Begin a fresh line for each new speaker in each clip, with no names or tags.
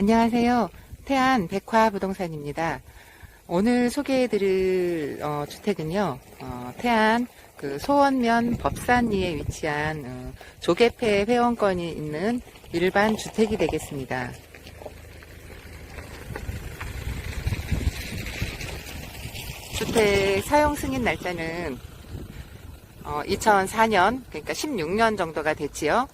안녕하세요. 태안 백화 부동산입니다. 오늘 소개해드릴 어, 주택은요, 어, 태안 그 소원면 법산리에 위치한 어, 조개패 회원권이 있는 일반 주택이 되겠습니다. 주택 사용 승인 날짜는 2004년, 그러니까 16년 정도가 됐지요.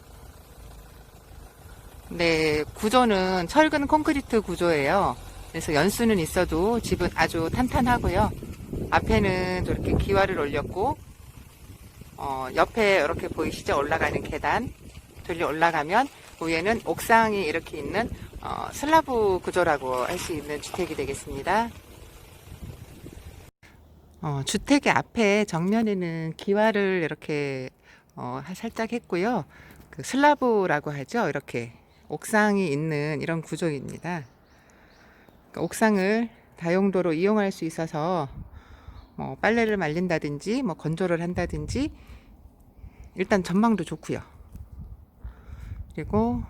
네, 구조는 철근 콘크리트 구조예요. 그래서 연수는 있어도 집은 아주 탄탄하고요. 앞에는 저렇게 기와를 올렸고, 어, 옆에 이렇게 보이시죠? 올라가는 계단. 돌려 올라가면 위에는 옥상이 이렇게 있는 어, 슬라브 구조라고 할 수 있는 주택이 되겠습니다. 어, 주택의 앞에 정면에는 기와를 이렇게 어, 살짝 했고요. 그 슬라브라고 하죠. 이렇게 옥상이 있는 이런 구조입니다. 그러니까 옥상을 다용도로 이용할 수 있어서 뭐 빨래를 말린다든지 뭐 건조를 한다든지 일단 전망도 좋고요. 그리고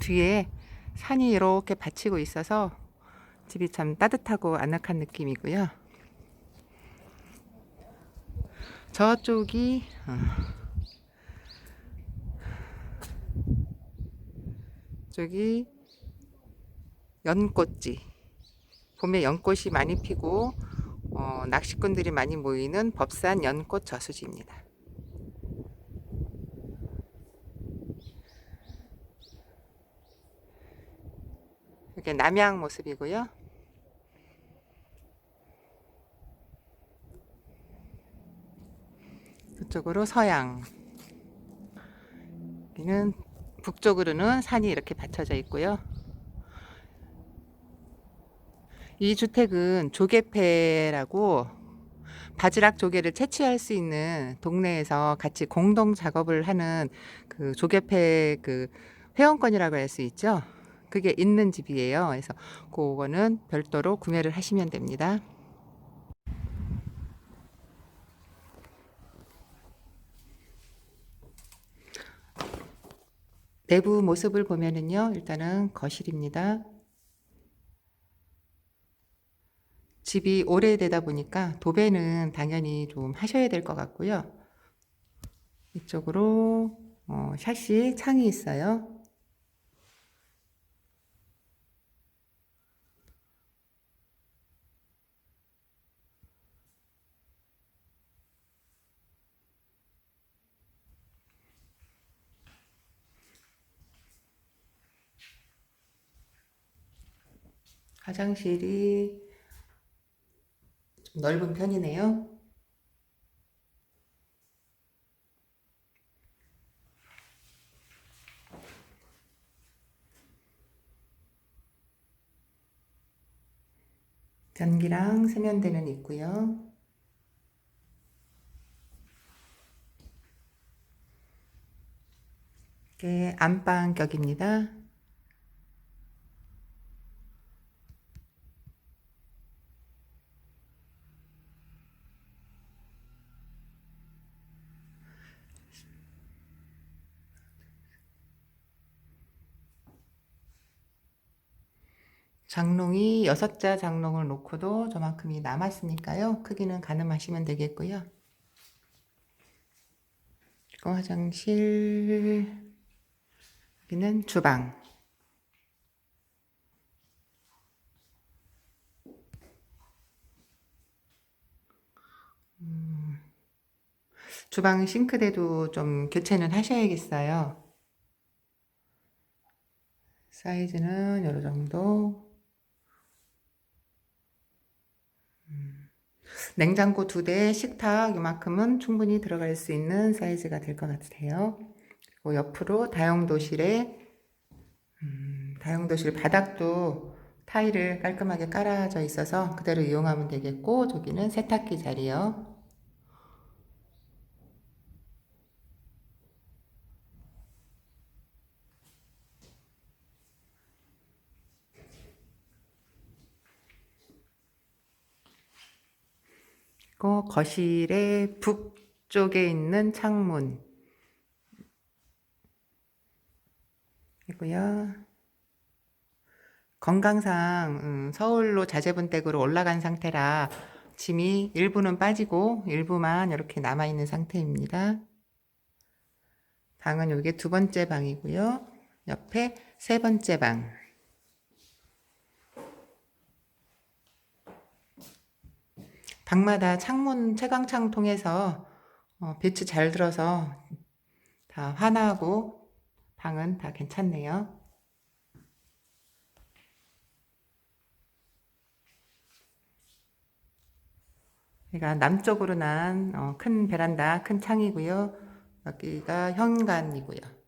뒤에 산이 이렇게 받치고 있어서 집이 참 따뜻하고 아늑한 느낌이고요. 저쪽이 어, 저기 연꽃지 봄에 연꽃이 많이 피고 어, 낚시꾼들이 많이 모이는 법산 연꽃 저수지입니다. 이렇게 남양 모습이고요. 그쪽으로 서양. 여기는 북쪽으로는 산이 이렇게 받쳐져 있고요. 이 주택은 조개패라고 바지락 조개를 채취할 수 있는 동네에서 같이 공동 작업을 하는 그 조개패 그 회원권이라고 할 수 있죠. 그게 있는 집이에요. 그래서 그거는 별도로 구매를 하시면 됩니다. 내부 모습을 보면은요, 일단은 거실입니다. 집이 오래되다 보니까 도배는 당연히 좀 하셔야 될 것 같고요. 이쪽으로 어, 샷시 창이 있어요. 화장실이 좀 넓은 편이네요. 변기랑 세면대는 있고요. 이게 안방격입니다. 장롱이 여섯 자 장롱을 놓고도 저만큼이 남았으니까요. 크기는 가늠하시면 되겠고요. 화장실 여기는 주방 음, 주방 싱크대도 좀 교체는 하셔야겠어요. 사이즈는 어느 정도 냉장고 두 대, 식탁 이만큼은 충분히 들어갈 수 있는 사이즈가 될 것 같아요. 그리고 옆으로 다용도실에 음, 다용도실 바닥도 타일을 깔끔하게 깔아져 있어서 그대로 이용하면 되겠고 저기는 세탁기 자리요. 그리고 거실의 북쪽에 있는 창문 이고요. 건강상 음, 서울로 자재분댁으로 올라간 상태라 짐이 일부는 빠지고 일부만 이렇게 남아 있는 상태입니다. 방은 여기 두 번째 방이고요. 옆에 세 번째 방. 방마다 창문 채광창 통해서 어, 빛이 잘 들어서 다 환하고 방은 다 괜찮네요. 여기가 남쪽으로 난 어, 큰 베란다, 큰 창이고요. 여기가 현관이고요.